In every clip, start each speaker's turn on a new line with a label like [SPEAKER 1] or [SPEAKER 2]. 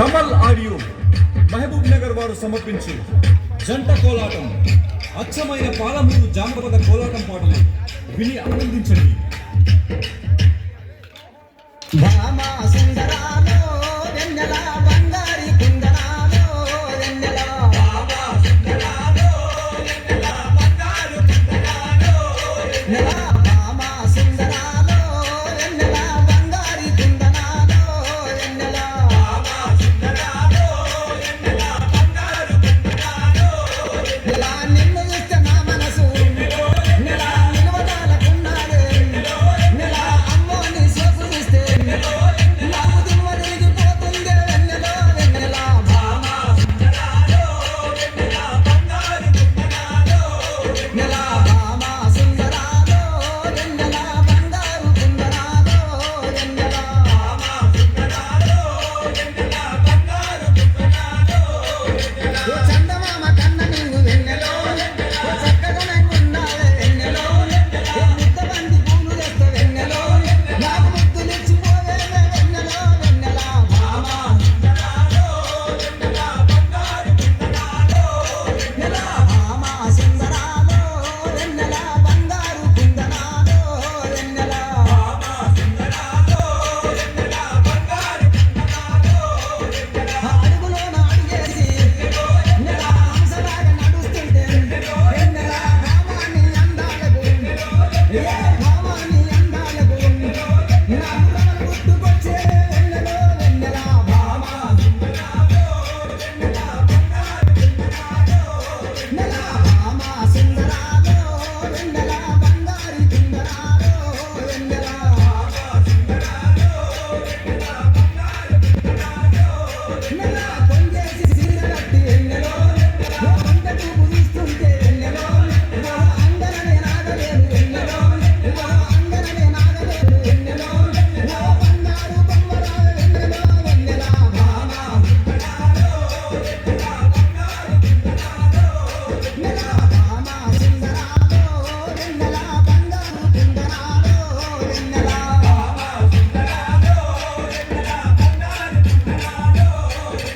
[SPEAKER 1] Kamal audio Mahabub Nagar వారు సమర్పించి జంట కోలాటం అచ్చమైన పాలమూరు జానపద కోలాటం పాటలు విని ఆనందించండి.
[SPEAKER 2] Yeah.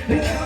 [SPEAKER 2] Yeah.